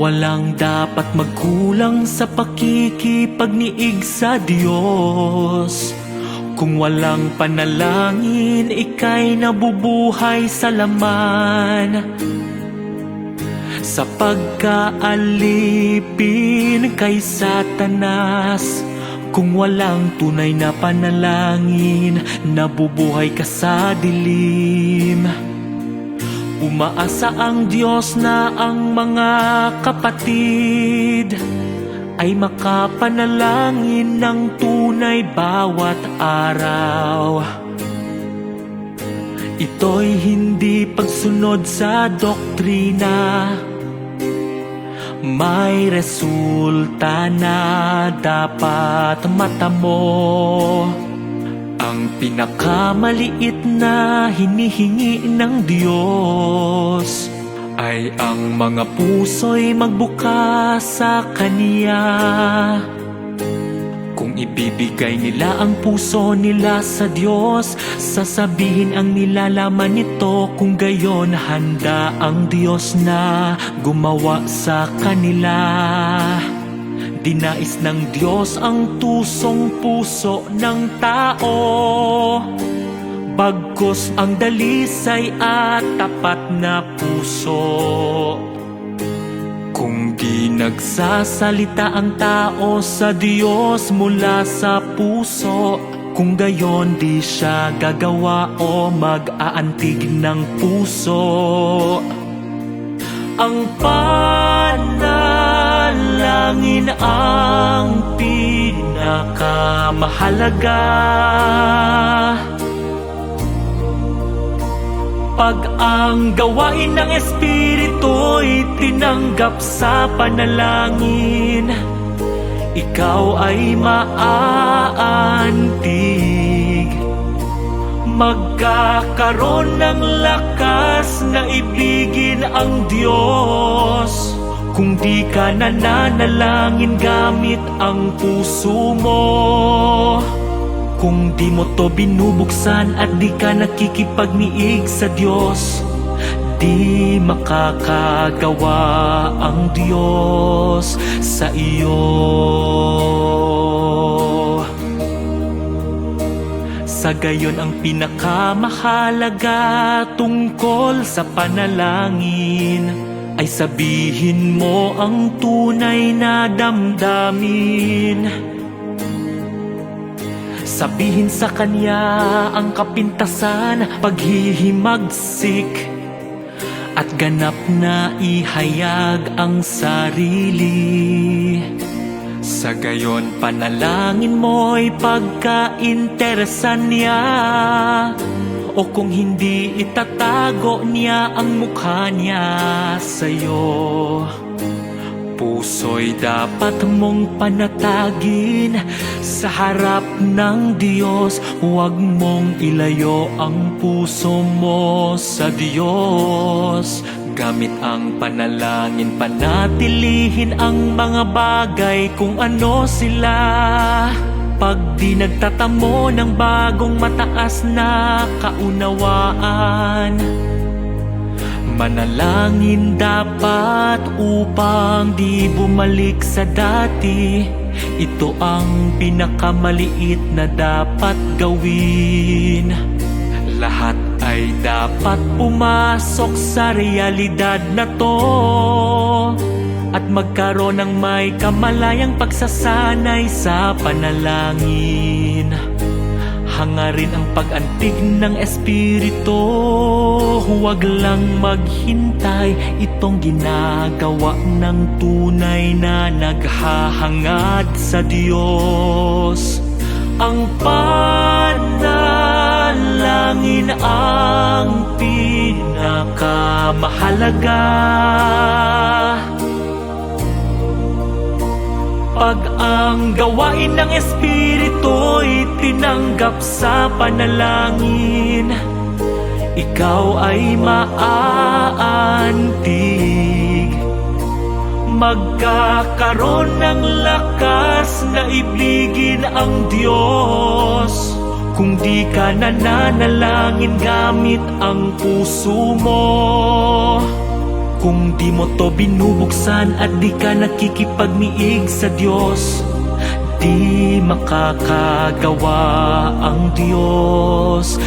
Walang dapat magkulang sa pakikipagniig sa Diyos. Kung walang panalangin, ika'y nabubuhay sa laman. Sa pagkaalipin kay Satanas Kung walang tunay na panalangin, nabubuhay ka sa dilim Umaasa ang Diyos na ang mga kapatid ay makapanalangin ng tunay bawat araw. Ito'y hindi pagsunod sa doktrina. May resulta na dapat matamo. Ang pinakamaliit na hinihingi ng Diyos ay ang mga puso'y magbuka sa Kanya. Kung ibibigay nila ang puso nila sa Diyos, sasabihin ang nilalaman nito kung gayon handa ang Diyos na gumawa sa kanila. Dinais ng Diyos ang tusong puso ng tao. Bagkus ang dalisay at tapat na puso. Kung di nagsasalita ang tao sa Diyos mula sa puso Kung gayon di siya gagawa o mag-aantig ng puso. Ang panalangin ang pinakamahalaga. Pag ang gawain ng Espiritu'y tinanggap sa panalangin Ikaw ay maaantig. Magkakaroon ng lakas na ibigin ang Diyos Kung di ka nananalangin gamit ang puso mo. Kung di mo to binubuksan at di ka nakikipagniig sa Diyos Di makakagawa ang Diyos sa iyo. Sa gayon ang pinakamahalaga tungkol sa panalangin Ay sabihin mo ang tunay na damdamin. Sabihin sa kanya ang kapintasan, paghihimagsik. At ganap na ihayag ang sarili. Sa gayon panalangin mo'y pagkainteresan niya O kung hindi itatago niya ang mukha niya sa'yo Puso'y dapat mong panatagin sa harap ng Diyos. Huwag mong ilayo ang puso mo sa Diyos. Gamit ang panalangin, panatilihin ang mga bagay kung ano sila Pag di nagtatamo ng bagong mataas na kaunawaan. Manalangin dapat upang di bumalik sa dati. Ito ang pinakamaliit na dapat gawin. Lahat ay dapat pumasok sa realidad na to At magkaroon ng may kamalayang pagsasanay sa panalangin. Hangarin ang pag-antig ng Espiritu. Huwag lang maghintay Itong ginagawa ng tunay na naghahangad sa Diyos. Ang panalangin ang pinakamahalaga Pag ang gawain ng Espiritu'y tinanggap sa panalangin Ikaw ay maaantig Magkakaroon ng lakas na ibigin ang Diyos. Kung di ka nananalangin gamit ang puso mo Kung di mo to binubuksan at di ka nakikipagniig sa Diyos Di makakagawa ang Diyos